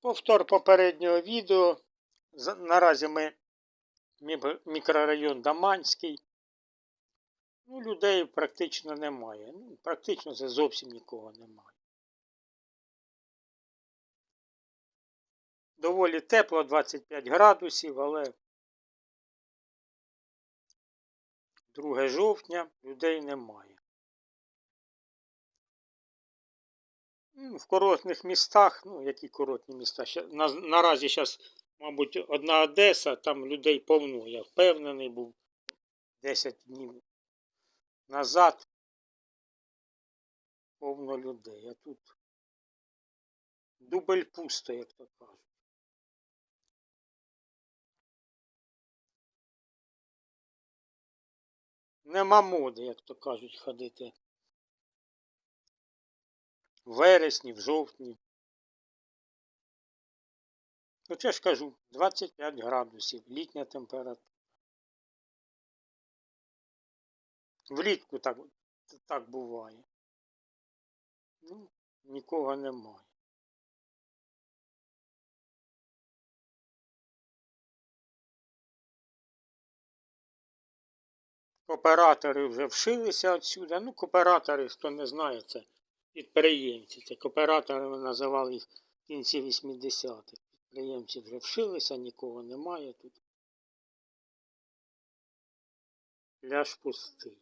Повтор попереднього відео. Наразі ми мікрорайон Даманський. Ну, людей практично немає. Ну, практично це зовсім нікого немає. Доволі тепло, 25 градусів, але 2 жовтня людей немає. В курортних містах, ну які курортні міста, на, наразі зараз, мабуть, одна Одеса, там людей повно, я впевнений був 10 днів назад. Повно людей. А тут дубль пусто, як то кажуть. Нема моди, як то кажуть, ходити. Вересні, в жовтні. Хоча ж кажу, 25 градусів, літня температура. Влітку так, так буває. Ну, нікого немає. Кооператори вже вшилися отсюди. Ну, кооператори, хто не знає, це підприємці. Це кооператори називали їх в кінці 80-х. Підприємці вже вшилися, нікого немає тут. Пляж пустий.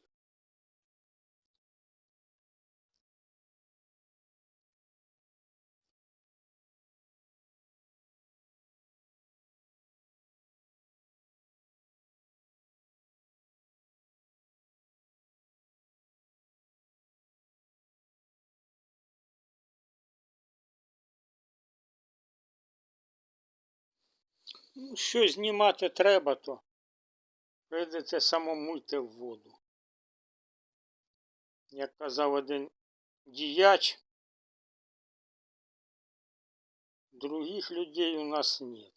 Ну, що знімати треба, то прийдете самому йти в воду. Як казав один діяч, других людей у нас нет.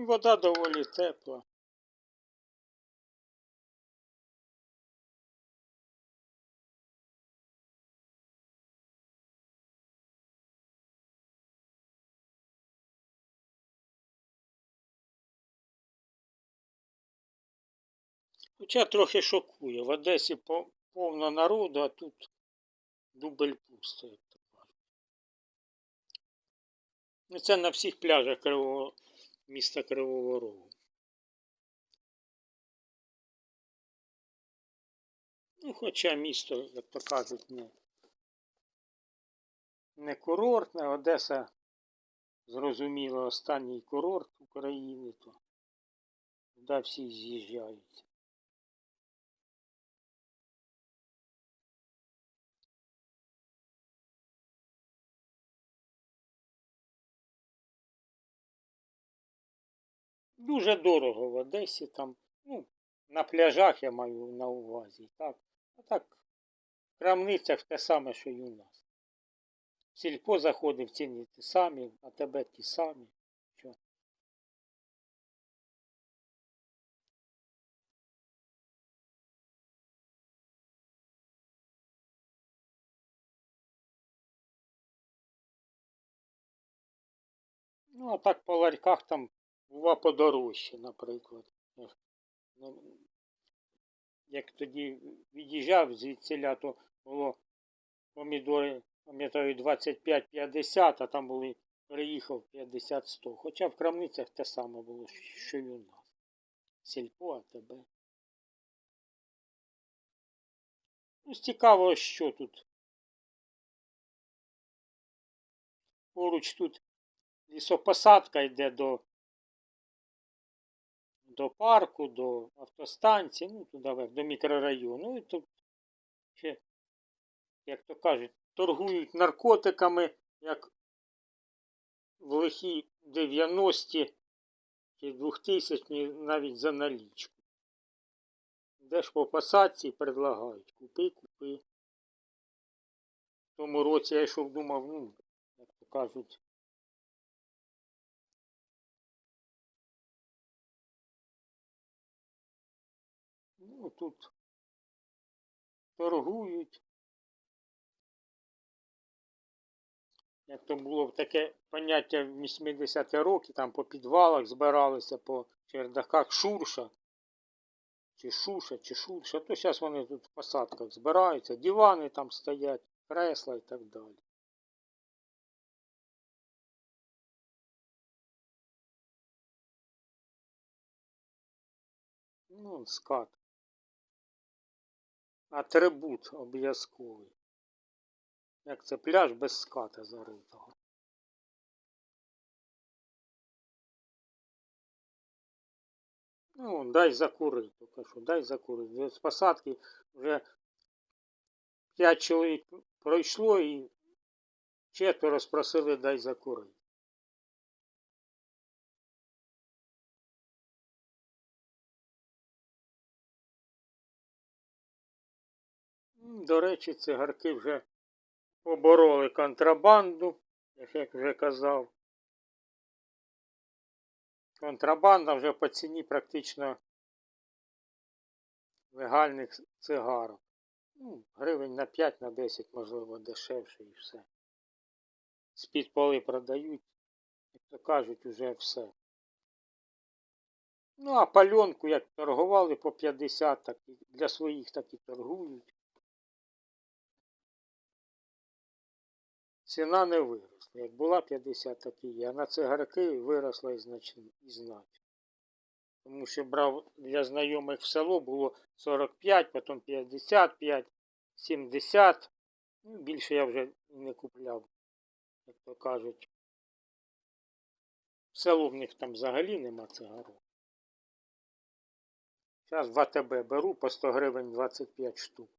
Вода доволі тепла. Хоча трохи шокує. В Одесі по- повно народу, а тут дубль то. Ну, це на всіх пляжах Кривого, міста Кривого Рогу. Ну, хоча місто, як то кажуть, не, не курортне, Одеса, зрозуміло, останній курорт України, то туди всі з'їжджають. Дуже дорого в Одесі там, ну, на пляжах я маю на увазі, так. А так, в крамницях те саме, що й у нас. В Сільпо заходив ціни ті самі, а тебе ті самі. Що? Ну, а так по ларьках там бува подорожче, наприклад. Ну, Як тоді від'їжджав звідсіля, то було помідори, пам'ятаю, 25-50, а там були, переїхав 50-100. Хоча в крамницях те саме було, що й у нас. Сільпо, тебе. Ну, цікаво, що тут. Поруч тут лісопосадка йде до, до парку, до автостанції, ну туди вверх, до мікрорайону. І тут ще, як то кажуть, торгують наркотиками, як в лихі 90-ті чи 2000-ті навіть за налічку. Йдеш по посадці предлагають. Купи, купи. В тому році я йшов думав, ну, як то кажуть, Ну, тут торгують. Як то було таке поняття в 80-ті роки, там по підвалах збиралися, по чердаках шурша. Чи шуша, чи шурша. То зараз вони тут в посадках збираються, дивани там стоять, кресла і так далі. Ну, скат. Атрибут обов'язковий. Як це пляж без ската заритого. Ну, дай закурити, тільки що, дай закурити. З посадки вже п'ять чоловік пройшло і четверо спросили дай закурити. До речі, цигарки вже побороли контрабанду, як вже казав. Контрабанда вже по ціні практично легальних цигарок. Ну, гривень на 5 на 10, можливо, дешевше і все. З-під поли продають, як то кажуть, уже все. Ну, а пальонку, як торгували по 50, так і для своїх так і торгують. Ціна не виросла. Як була 50, так і є. А на цигарки виросла і значно. Тому що брав для знайомих в село було 45, потім 55, 70. Ну, більше я вже не купляв, як то кажуть. В село в них там взагалі нема цигарок. Зараз в АТБ беру по 100 гривень 25 штук.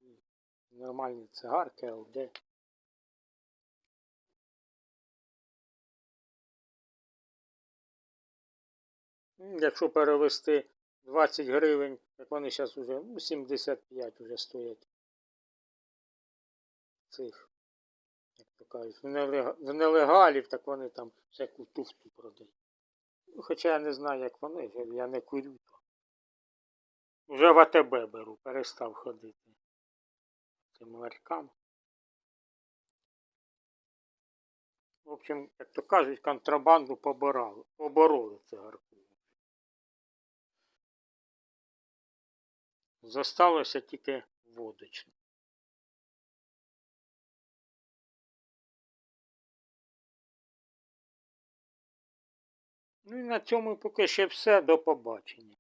Нормальні цигарки, ЛД. Якщо перевести 20 гривень, як вони зараз вже, ну, 75 вже стоять. Цих, як то кажуть, в нелегалів, так вони там всяку туфту продають. Ну, хоча я не знаю, як вони, я не курю. Вже в АТБ беру, перестав ходити. Цим ларькам. В общем, як то кажуть, контрабанду побороли, побороли цигарку. Зосталося тільки водочне. Ну і на цьому поки ще все. До побачення.